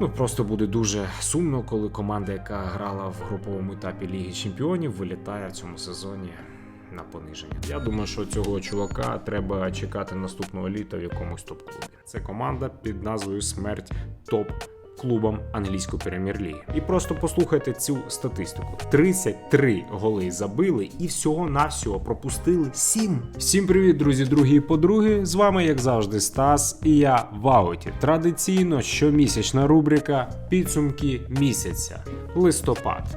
Ну просто буде дуже сумно, коли команда, яка грала в груповому етапі Ліги Чемпіонів, вилітає в цьому сезоні на пониження. Я думаю, що цього чувака треба чекати наступного літа в якомусь топ-клубі. Це команда під назвою Смерть Топ. Клубам англійської прем'єр-ліги. І просто послухайте цю статистику: 33 голи забили і всього навсього пропустили 7. Всім привіт, друзі, другі і подруги. З вами, як завжди, Стас, і я в ауті. Традиційно щомісячна рубрика Підсумки місяця. Листопад.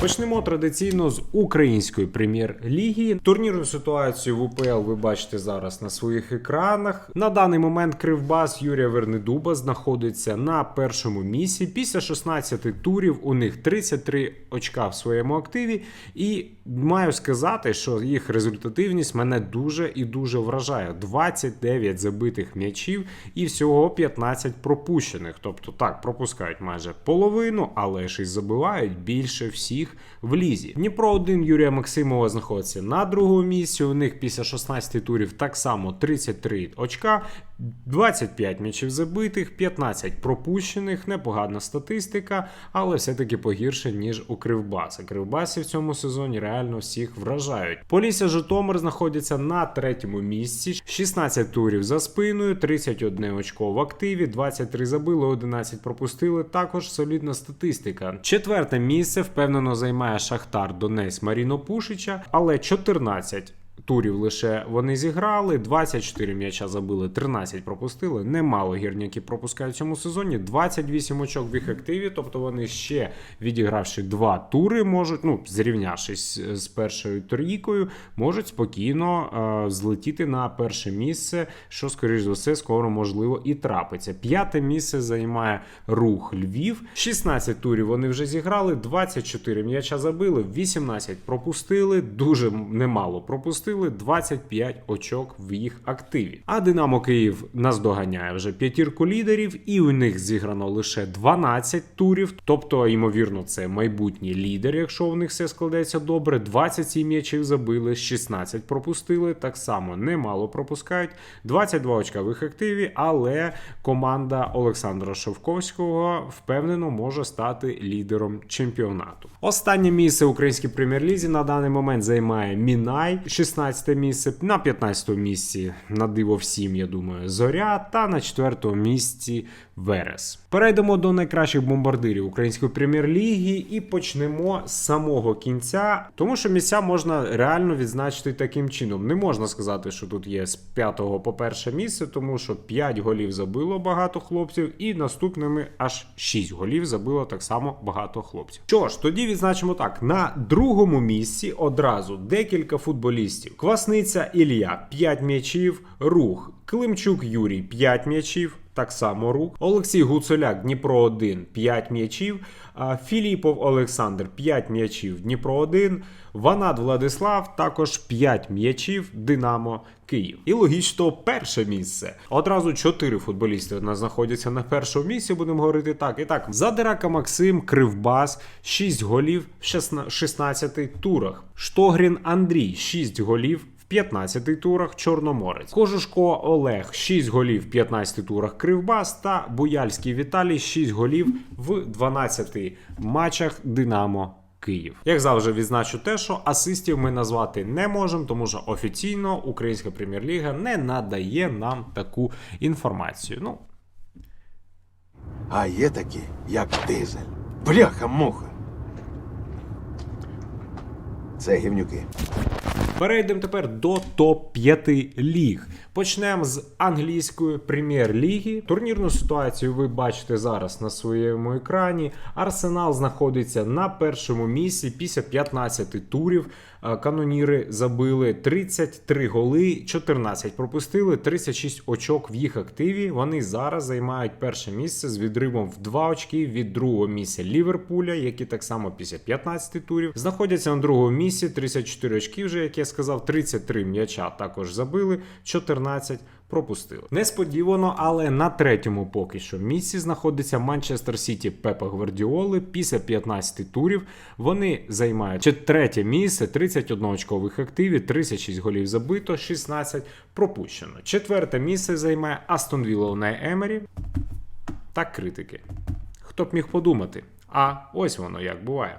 Почнемо традиційно з української прем'єр-ліги. Турнірну ситуацію в УПЛ ви бачите зараз на своїх екранах. На даний момент Кривбас Юрія Вернедуба знаходиться на першому місці. Після 16 турів у них 33 очка в своєму активі. І маю сказати, що їх результативність мене дуже і дуже вражає. 29 забитих м'ячів і всього 15 пропущених. Тобто так, пропускають майже половину, але ж і забивають більше всіх в лізі. Дніпро 1 Юрія Максимова знаходиться на другому місці. У них після 16 турів так само 33 очка, 25 м'ячів забитих, 15 пропущених, непогана статистика, але все-таки погірше, ніж у Кривбаса. Кривбасі в цьому сезоні реально всіх вражають. Полісся Житомир знаходиться на третьому місці, 16 турів за спиною, 31 очко в активі, 23 забили, 11 пропустили. Також солідна статистика. Четверте місце впевнено займає Шахтар Донець Маріно Пушича, але 14 турів лише вони зіграли, 24 м'яча забили, 13 пропустили. Немало гірняків пропускають в цьому сезоні. 28 очок в їх активі, тобто вони ще відігравши два тури, можуть, ну зрівнявшись з першою трійкою, можуть спокійно е, злетіти на перше місце, що скоріш за все скоро можливо і трапиться. П'яте місце займає рух Львів. 16 турів вони вже зіграли, 24 м'яча забили, 18 пропустили, дуже немало пропустили. 25 очок в їх активі. А Динамо Київ наздоганяє вже п'ятірку лідерів, і у них зіграно лише 12 турів. Тобто, ймовірно, це майбутній лідер, якщо у них все складеться добре. 27 м'ячів забили, 16 пропустили. Так само немало пропускають. 22 очка в їх активі, але команда Олександра Шовковського впевнено може стати лідером чемпіонату. Останнє місце в українській прем'єр-лізі на даний момент займає Мінай, 16 місце. На 15 місці на диво всім, я думаю, Зоря, та на 4 місці Верес. Перейдемо до найкращих бомбардирів української прем'єр-ліги і почнемо з самого кінця, тому що місця можна реально відзначити таким чином. Не можна сказати, що тут є з 5 по перше місце, тому що 5 голів забило багато хлопців, і наступними аж 6 голів забило так само багато хлопців. Що ж, тоді відзначимо так: на другому місці одразу декілька футболістів: Квасниця Ілля 5 м'ячів, рух, Климчук Юрій 5 м'ячів. Так само рук. Олексій Гуцуляк, Дніпро 1, 5 м'ячів. Філіпов Олександр 5 м'ячів, Дніпро 1. Ванат Владислав також 5 м'ячів, Динамо Київ. І логічно перше місце. Одразу 4 футболісти у нас знаходяться на першому місці, будемо говорити так. І так, Задирака Максим, Кривбас, 6 голів в 16 турах. Штогрін Андрій, 6 голів. 15 турах Чорноморець. Кожушко Олег 6 голів в 15 турах Кривбас та Буяльський Віталій 6 голів в 12 матчах Динамо. Київ, як завжди, відзначу те, що асистів ми назвати не можемо, тому що офіційно Українська прем'єр-ліга не надає нам таку інформацію. Ну А є такі, як дизель. Бляха-муха. Це гівнюки. Перейдемо тепер до топ-5 ліг. Почнемо з англійської прем'єр-ліги. Турнірну ситуацію ви бачите зараз на своєму екрані. Арсенал знаходиться на першому місці після 15 турів. Е, Каноніри забили 33 голи, 14 пропустили, 36 очок в їх активі. Вони зараз займають перше місце з відривом в 2 очки від другого місця Ліверпуля, які так само після 15 турів знаходяться на другому місці. 34 очки вже, як я сказав, 33 м'яча також забили, 14 пропустили. Несподівано, але на третьому поки що місці знаходиться Манчестер Сіті Пепа Гвардіоли. Після 15 турів вони займають третє місце, 31 очкових активі, 36 голів забито, 16 пропущено. Четверте місце займає Астон Вілла на Емері. та критики. Хто б міг подумати? А ось воно як буває.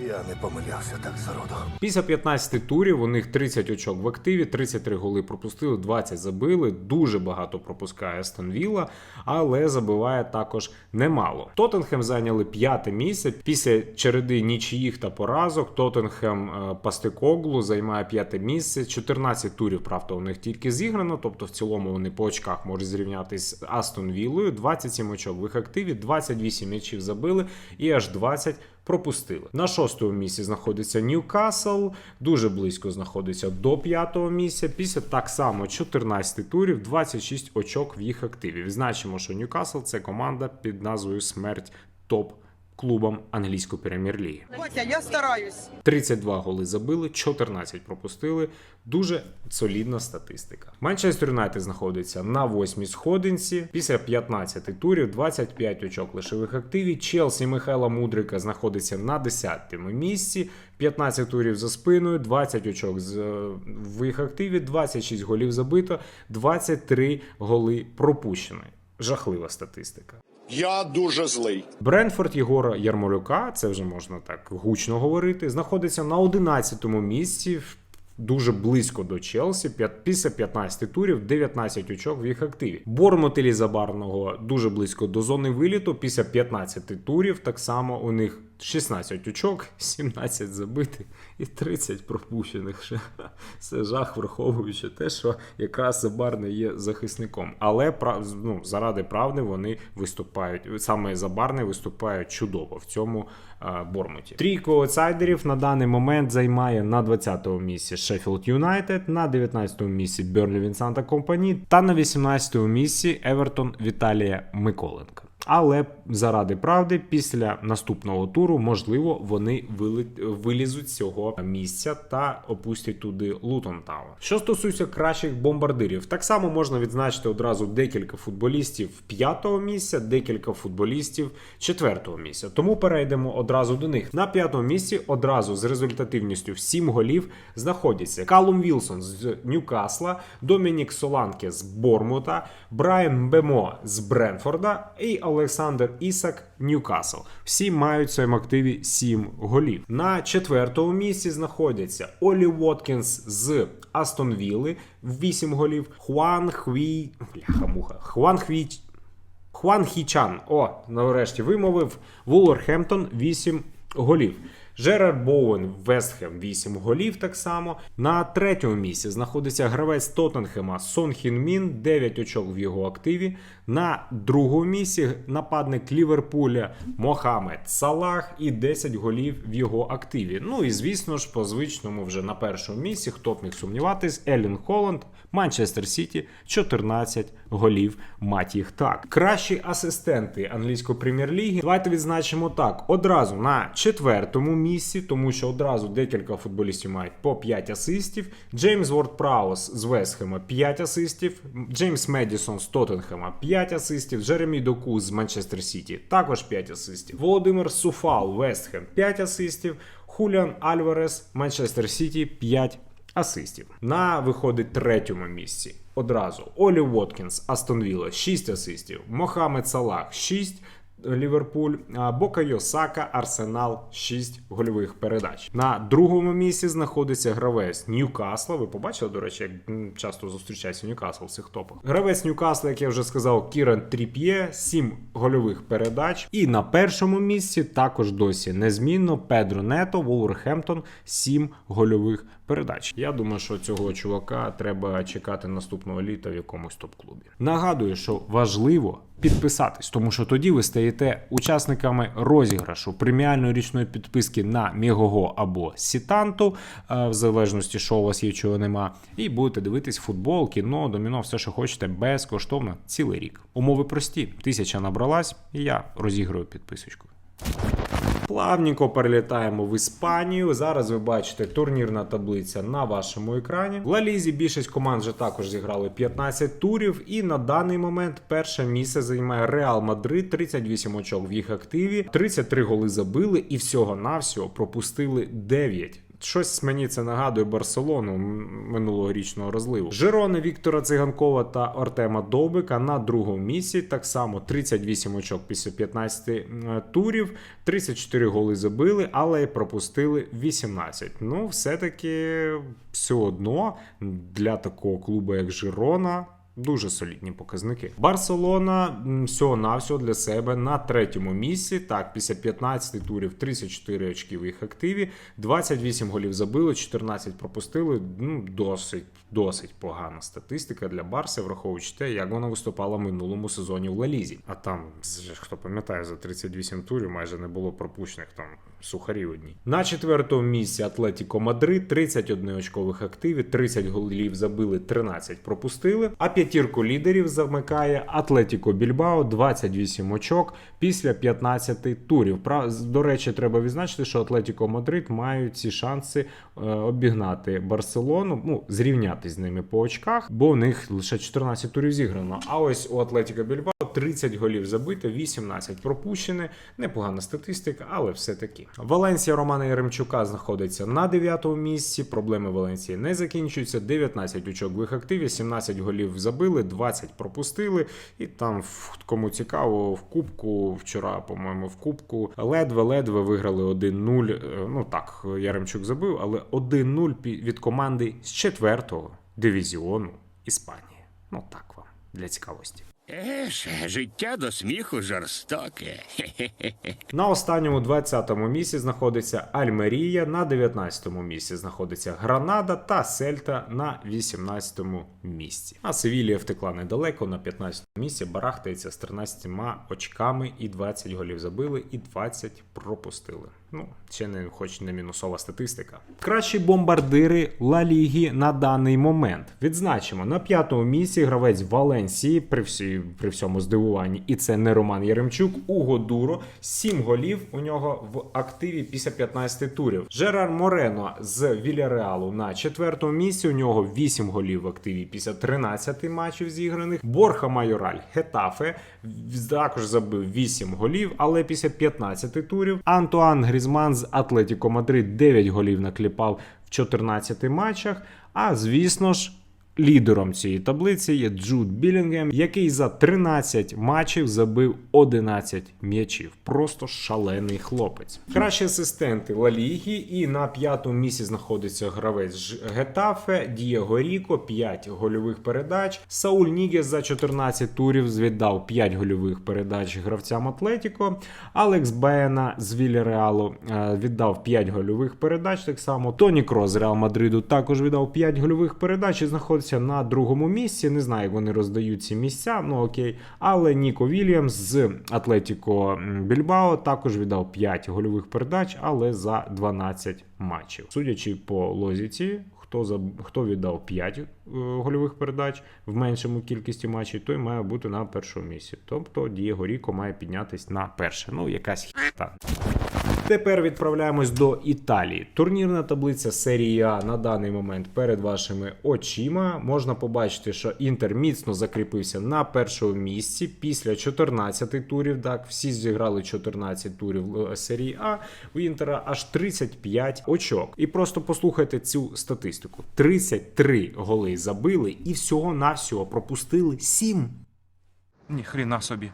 Я не помилявся так зароду. Після 15 турів у них 30 очок в активі, 33 голи пропустили, 20 забили. Дуже багато пропускає Астон Вілла, але забиває також немало. Тоттенхем зайняли п'яте місце після череди нічиїх та поразок. Тоттенхем е, Пастекоглу займає п'яте місце. 14 турів, правда, у них тільки зіграно. Тобто в цілому вони по очках можуть зрівнятись з Астон Віллою. 27 очок в їх активі, 28 м'ячів забили і аж 20 пропустили. На шостому місці знаходиться Ньюкасл, дуже близько знаходиться до п'ятого місця. Після так само 14 турів, 26 очок в їх активі. Відзначимо, що Ньюкасл це команда під назвою Смерть топ. Клубам англійської прем'єр-ліги. Я стараюсь. 32 голи забили, 14 пропустили. Дуже солідна статистика. Манчестер Юнайтед знаходиться на восьмій сходинці. Після 15 турів 25 очок лише в їх активі. Челсі Михайла Мудрика знаходиться на 10-му місці. 15 турів за спиною, 20 очок з, е, в їх активі, 26 голів забито, 23 голи пропущено. Жахлива статистика. Я дуже злий. Бренфорд Єгора Ярмолюка, це вже можна так гучно говорити, знаходиться на 11-му місці. Дуже близько до Челсі, після 15 турів, 19 очок в їх активі. Бормут Лізабарного дуже близько до зони виліту. Після 15 турів так само у них 16 очок, 17 забитих і 30 пропущених. Ще це жах, враховуючи те, що якраз Забарний є захисником. Але ну, заради правди вони виступають саме Забарний виступає чудово в цьому е, Бормуті. Трійку аутсайдерів на даний момент займає на 20-му місці Шеффілд Юнайтед, на 19-му місці Берлі Вінсанта Компані та на 18-му місці Евертон Віталія Миколенка. Але заради правди, після наступного туру, можливо, вони вилізуть з цього місця та опустять туди Лутон Тауер. Що стосується кращих бомбардирів, так само можна відзначити одразу декілька футболістів п'ятого місця, декілька футболістів четвертого місця. Тому перейдемо одразу до них. На п'ятому місці одразу з результативністю в 7 голів знаходяться Калум Вілсон з Ньюкасла, Домінік Соланке з Бормута, Брайан Бемо з Бренфорда і Олександр Ісак Ньюкасл. Всі мають в своєму активі 7 голів. На четвертому місці знаходяться Олі Воткінс з Астон Вілли 8 голів, Хуан Хві... Бляха-муха. Хуан Хві... Хуан Хічан. О, нарешті вимовив. Вулверхемптон 8 голів. Жерард Боуен Вестхем 8 голів так само. На третьому місці знаходиться гравець Тоттенхема Сон Хін Мін, 9 очок в його активі. На другому місці нападник Ліверпуля Мохамед Салах і 10 голів в його активі. Ну і звісно ж, по звичному вже на першому місці, хто б міг сумніватись, Елін Холланд, Манчестер Сіті, 14 голів, мать їх так. Кращі асистенти англійської прем'єр-ліги. Давайте відзначимо так: одразу на четвертому місці, тому що одразу декілька футболістів мають по 5 асистів. Джеймс Ворд Праус з Вестхема 5 асистів. Джеймс Медісон з Тоттенхема 5 асистів. Джеремі Доку з Манчестер Сіті також 5 асистів. Володимир Суфал Вестхем 5 асистів. Хуліан Альварес Манчестер Сіті 5 асистів. На виходить третьому місці. Одразу Олі Воткінс, Астон Вілла 6 асистів, Мохамед Салах 6, Ліверпуль, а, Бокайо Сака, Арсенал 6 гольових передач. На другому місці знаходиться гравець Ньюкасла. Ви побачили, до речі, як часто зустрічається Ньюкасл в цих топах. Гравець Ньюкасла, як я вже сказав, Кіран Тріп'є, 7 гольових передач. І на першому місці також досі незмінно Педро Нето, Вулверхемптон, 7 гольових передач. Я думаю, що цього чувака треба чекати наступного літа в якомусь топ-клубі. Нагадую, що важливо підписатись, тому що тоді ви стаєте учасниками розіграшу преміальної річної підписки на Мігого або Сітанту, е, в залежності, що у вас є, чого нема, і будете дивитись футбол, кіно, доміно, все, що хочете, безкоштовно цілий рік. Умови прості: тисяча набралась, і я розіграю підписочку. Плавненько перелітаємо в Іспанію. Зараз ви бачите турнірна таблиця на вашому екрані. В Лалізі більшість команд вже також зіграли 15 турів, і на даний момент перше місце займає Реал Мадрид, 38 очок в їх активі, 33 голи забили і всього-навсього пропустили 9. Щось мені це нагадує Барселону минулогорічного розливу. Жерони Віктора Циганкова та Артема Довбика на другому місці. Так само 38 очок після 15 м, турів, 34 голи забили, але пропустили 18. Ну, все-таки все одно для такого клубу, як Жирона. Дуже солідні показники. Барселона м, всього-навсього для себе на третьому місці. Так, після 15 турів 34 очки в їх активі, 28 голів забили, 14 пропустили. Ну, досить, досить погана статистика для Барси, враховуючи те, як вона виступала в минулому сезоні в Лалізі. А там, хто пам'ятає, за 38 турів майже не було пропущених там сухарі одні. На четвертому місці Атлетіко Мадрид, 31 очкових активі, 30 голів забили, 13 пропустили. А п'ятірку лідерів замикає Атлетіко Більбао, 28 очок після 15 турів. До речі, треба відзначити, що Атлетіко Мадрид мають ці шанси е, обігнати Барселону, ну зрівнятись з ними по очках, бо у них лише 14 турів зіграно. А ось у Атлетіко Більбао 30 голів забито, 18 пропущені. Непогана статистика, але все таки. Валенсія Романа Яремчука знаходиться на 9-му місці. Проблеми Валенсії не закінчуються. 19 очок в їх активі, 17 голів забили, 20 пропустили. І там, кому цікаво, в кубку вчора, по-моєму, в кубку ледве-ледве виграли 1-0. Е, Ну так, Яремчук забив, але 1-0 пі- від команди з 4-го дивізіону Іспанії. Ну так вам для цікавості. Еж, життя до сміху жорстоке. На останньому 20-му місці знаходиться Альмерія, на 19-му місці знаходиться Гранада та Сельта на 18-му місці. А Севілія втекла недалеко на 15-му місці, барахтається з 13 очками і 20 голів забили, і 20 пропустили. Ну, ще не хоч не мінусова статистика. Кращі бомбардири Ла Ліги на даний момент. Відзначимо на п'ятому місці гравець Валенсії при, всі, при всьому здивуванні, і це не Роман Яремчук. Уго Дуро. 7 голів у нього в активі після 15 турів. Жерар Морено з Вільяреалу на четвертому місці. У нього 8 голів в активі після 13 матчів зіграних. Борха Майораль Хетафе також забив 8 голів, але після 15 турів. Антуан Грізман з Атлетіко Мадрид 9 голів накліпав в 14 матчах. А звісно ж. Лідером цієї таблиці є Джуд Білінгем, який за 13 матчів забив 11 м'ячів. Просто шалений хлопець. Кращі асистенти Ла Ліги, і на п'ятому місці знаходиться гравець Гетафе, Дієго Ріко, 5 гольових передач. Сауль Нігес за 14 турів віддав 5 гольових передач гравцям Атлетіко. Алекс Бена з Вільяреалу е, віддав 5 гольових передач. Так само Тоні Крос з Реал Мадриду також віддав 5 гольових передач і знаходиться на другому місці. Не знаю, як вони роздають ці місця, ну окей. Але Ніко Вільямс з Атлетіко Більбао також віддав 5 гольових передач, але за 12 матчів. Судячи по лозіці, хто за хто віддав 5 е, гольових передач в меншому кількості матчів, той має бути на першому місці. Тобто Дієго Ріко має піднятись на перше. Ну, якась хіта. Тепер відправляємось до Італії. Турнірна таблиця серії А на даний момент перед вашими очима. Можна побачити, що Інтер міцно закріпився на першому місці після 14 турів. Так, всі зіграли 14 турів е, серії А. У Інтера аж 35 очок. І просто послухайте цю статистику: 33 голи забили і всього-навсього пропустили 7. Ні хрена собі.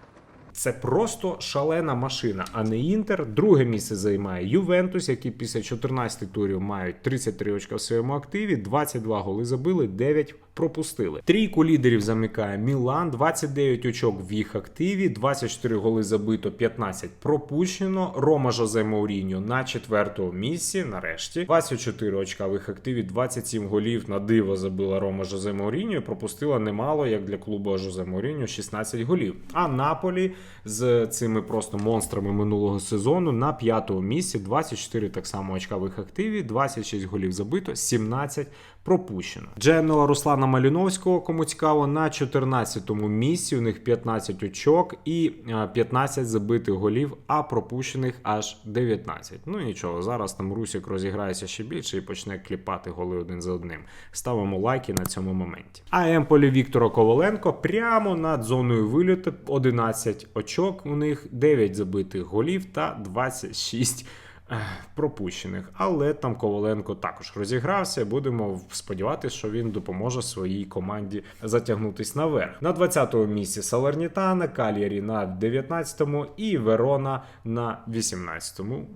Це просто шалена машина, а не Інтер. Друге місце займає Ювентус, які після 14 турів мають 33 очка в своєму активі, 22 голи забили, 9 пропустили. Трійку лідерів замикає Мілан, 29 очок в їх активі, 24 голи забито, 15 пропущено. Рома Жозе Мауріньо на четвертому місці. Нарешті 24 очка в їх активі, 27 голів на диво забила Рома Жозе Мауріньо і пропустила немало, як для клубу Жозе Мауріньо, 16 голів. А Наполі з цими просто монстрами минулого сезону на п'ятому місці, 24 так само очка в їх активі, 26 голів забито, 17 пропущено. Дженуа Руслана Маліновського, кому цікаво, на 14-му місці. У них 15 очок і 15 забитих голів, а пропущених аж 19. Ну нічого, зараз там Русік розіграється ще більше і почне кліпати голи один за одним. Ставимо лайки на цьому моменті. А Емполі Віктора Коваленко прямо над зоною вильоту 11 очок. У них 9 забитих голів та 26 ех, пропущених. Але там Коваленко також розігрався. Будемо сподіватися, що він допоможе своїй команді затягнутись наверх. На 20-му місці Салернітана, Кальярі на 19-му і Верона на 18-му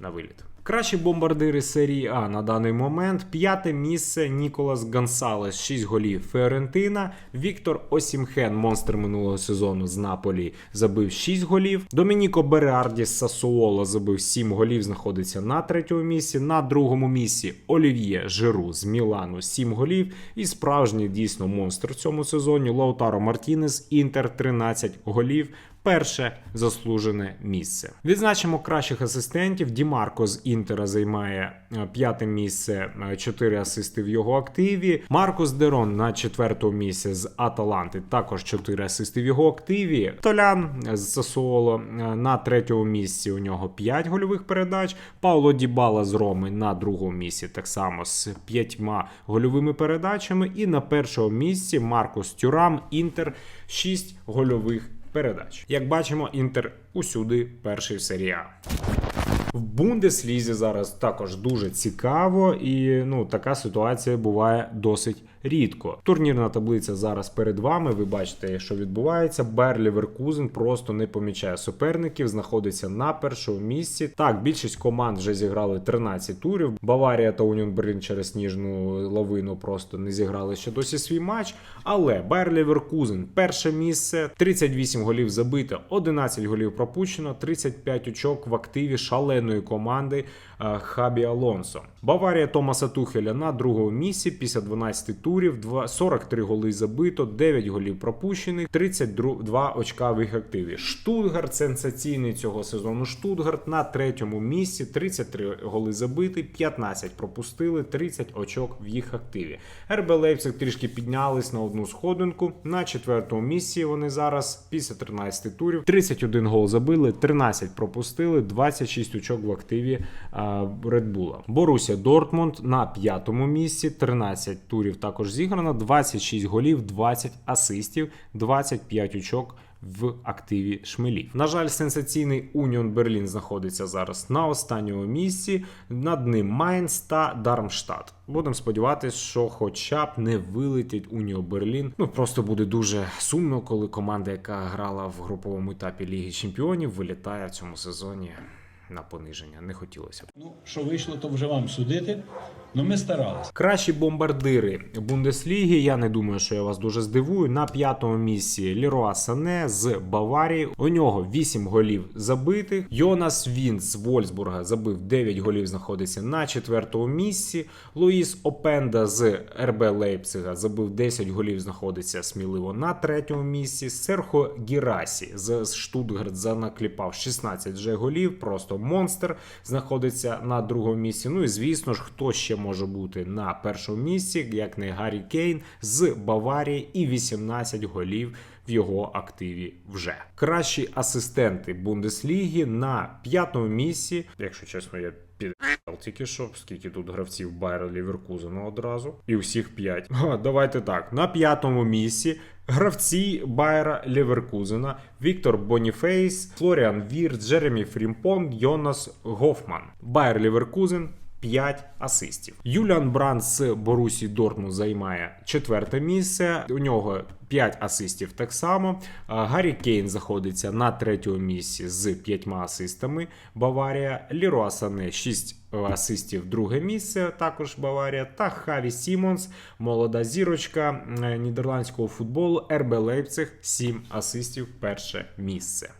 на виліт. Кращі бомбардири серії А на даний момент. П'яте місце Ніколас Гонсалес, 6 голів Фіорентина. Віктор Осімхен, монстр минулого сезону з Наполі, забив 6 голів. Домініко Берарді з Сасуоло забив 7 голів, знаходиться на третьому місці. На другому місці Олів'є Жиру з Мілану 7 голів. І справжній дійсно монстр в цьому сезоні Лаутаро Мартінес, Інтер 13 голів перше заслужене місце. Відзначимо кращих асистентів. Дімарко з Інтера займає е, п'яте місце, 4 асисти в його активі. Маркус Дерон на четвертому місці з Аталанти, також 4 асисти в його активі. Толян з Сасуоло е, на третьому місці. У нього 5 гольових передач. Пауло Дібала з Роми на другому місці, так само з п'ятьма гольовими передачами. І на першому місці Маркус Тюрам, Інтер 6 гольових передач. Як бачимо, Інтер усюди перший А. В Бундеслізі зараз також дуже цікаво, і ну така ситуація буває досить рідко. Турнірна таблиця зараз перед вами. Ви бачите, що відбувається. Бер Ліверкузен просто не помічає суперників, знаходиться на першому місці. Так, більшість команд вже зіграли 13 турів. Баварія та Уніон Берлін через сніжну лавину просто не зіграли ще досі свій матч. Але Бер Ліверкузен перше місце, 38 голів забито, 11 голів пропущено, 35 очок в активі шаленої команди е, Хабі Алонсо. Баварія Томаса Тухеля на другому місці після 12 турів, 43 голи забито, 9 голів пропущених, 32 очка в їх активі. Штутгарт сенсаційний цього сезону. Штутгарт на третьому місці, 33 голи забити, 15 пропустили, 30 очок в їх активі. РБ Лейпциг трішки піднялись на одну сходинку. На четвертому місці вони зараз після 13 турів 31 гол забили, 13 пропустили, 26 очок в активі Редбула. Боруся Дортмунд на п'ятому місці, 13 турів також зіграно, 26 голів, 20 асистів, 25 очок. В активі шмелів. На жаль, сенсаційний Уніон Берлін знаходиться зараз на останньому місці. Над ним Майнц та Дармштадт. Будемо сподіватися, що хоча б не вилетять Уніо Берлін. Ну просто буде дуже сумно, коли команда, яка грала в груповому етапі Ліги Чемпіонів, вилітає в цьому сезоні на пониження. Не хотілося б. Ну, що вийшло, то вже вам судити. Ну, ми старалися. Кращі бомбардири Бундесліги. Я не думаю, що я вас дуже здивую. На п'ятому місці Ліруа Сане з Баварії. У нього 8 голів забитих. Йонас Вінц з Вольсбурга забив 9 голів. Знаходиться на четвертому місці. Луїс Опенда з РБ Лейпцига забив 10 голів. Знаходиться сміливо на третьому місці. Серхо Гірасі з Штутгарт занакліпав 16 вже голів. Просто монстр знаходиться на другому місці. Ну і звісно ж, хто ще може бути на першому місці, як не Гаррі Кейн з Баварії і 18 голів в його активі вже. Кращі асистенти Бундесліги на п'ятому місці, якщо чесно, я під тільки що, скільки тут гравців Байер Ліверкузену одразу, і усіх п'ять. Давайте так. На п'ятому місці гравці Байера Ліверкузена, Віктор Боніфейс, Флоріан Вірт, Джеремі Фрімпонг, Йонас Гофман. Байер Ліверкузен 5 асистів. Юліан Бранд з Борусі Дортмунд займає четверте місце. У нього 5 асистів так само. Гаррі Кейн знаходиться на третьому місці з 5 асистами. Баварія. Ліруа Сане 6 асистів друге місце, також Баварія. Та Хаві Сімонс, молода зірочка е, нідерландського футболу. РБ Лейпциг 7 асистів перше місце.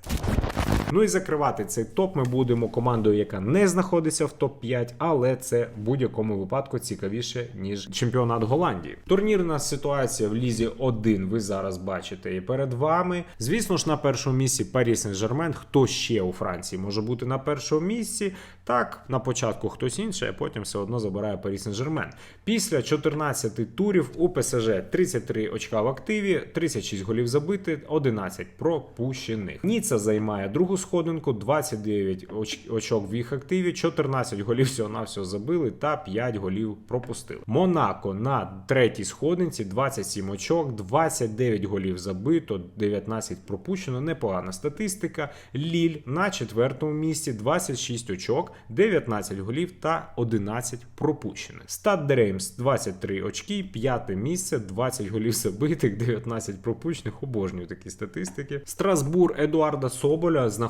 Ну і закривати цей топ ми будемо командою, яка не знаходиться в топ-5, але це в будь-якому випадку цікавіше, ніж чемпіонат Голландії. Турнірна ситуація в лізі 1 ви зараз бачите і перед вами. Звісно ж, на першому місці Парі Сен-Жермен. Хто ще у Франції може бути на першому місці? Так, на початку хтось інший, а потім все одно забирає Парі Сен-Жермен. Після 14 турів у ПСЖ 33 очка в активі, 36 голів забити, 11 пропущених. Ніца займає другу сходинку, 29 оч- очок в їх активі, 14 голів всього на всього забили та 5 голів пропустили. Монако на третій сходинці 27 очок, 29 голів забито, 19 пропущено. Непогана статистика. Ліль на четвертому місці 26 очок, 19 голів та 11 пропущених. Стад Дреймс 23 очки, п'яте місце, 20 голів забитих, 19 пропущених. Обожнюю такі статистики. Страсбур Едуарда Соболя знаходиться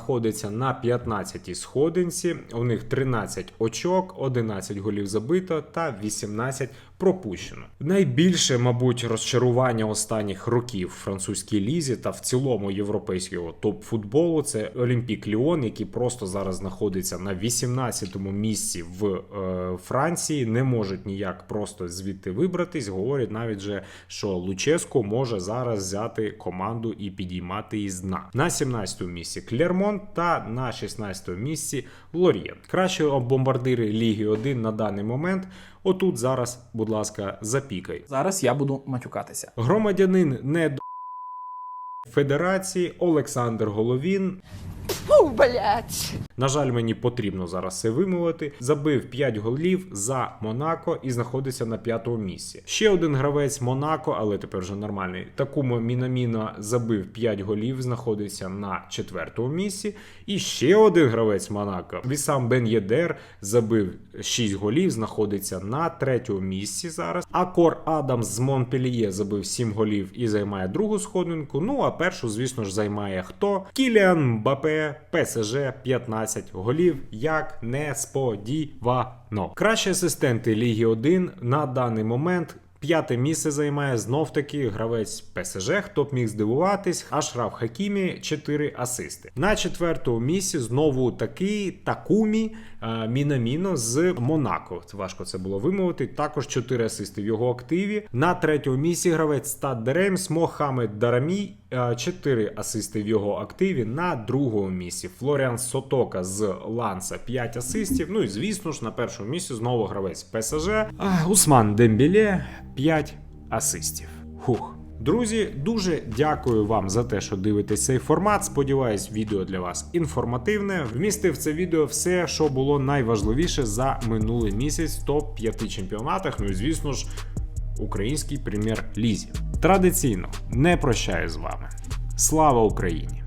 на 15-й сходинці. У них 13 очок, 11 голів забито та 18 пропущено. Найбільше, мабуть, розчарування останніх років в французькій лізі та в цілому європейського топ-футболу це Олімпік Ліон, який просто зараз знаходиться на 18-му місці в е, Франції, не можуть ніяк просто звідти вибратись. Говорять навіть же, що Луческо може зараз взяти команду і підіймати її з дна. На 17-му місці Клермон та на 16-му місці Лор'єн. Кращі бомбардири Ліги 1 на даний момент. Отут зараз, будь ласка, запікай. Зараз я буду матюкатися. Громадянин не до Федерації Олександр Головін. Фу, блядь. На жаль, мені потрібно зараз це вимовити. Забив 5 голів за Монако і знаходиться на п'ятому місці. Ще один гравець Монако, але тепер вже нормальний. Такумо Мінаміно забив 5 голів, знаходиться на четвертому місці. І ще один гравець Монако. Вісам Бен Єдер забив 6 голів, знаходиться на третьому місці зараз. А Кор Адамс з Монпельє забив 7 голів і займає другу сходинку. Ну а першу, звісно ж, займає хто? Кіліан Мбапе, ПСЖ 15 голів, як несподівано. Кращі асистенти Ліги 1 на даний момент. П'яте місце займає знов таки гравець ПСЖ, хто б міг здивуватись, Ашраф Хакімі 4 асисти. На четвертому місці знову таки Такумі Мінаміно з Монако. Важко це було вимовити. Також 4 асисти в його активі. На третьому місці гравець Стад Деремс Мохамед Дарамі. 4 асисти в його активі на другому місці. Флоріан Сотока з Ланса 5 асистів. Ну і звісно ж, на першому місці знову гравець ПСЖ. Усман Дембіле 5 асистів. Хух. Друзі, дуже дякую вам за те, що дивитесь цей формат. Сподіваюсь, відео для вас інформативне. Вмістив це відео все, що було найважливіше за минулий місяць в топ 5 чемпіонатах. Ну і звісно ж, українській прем'єр-лізі. Традиційно не прощаю з вами. Слава Україні!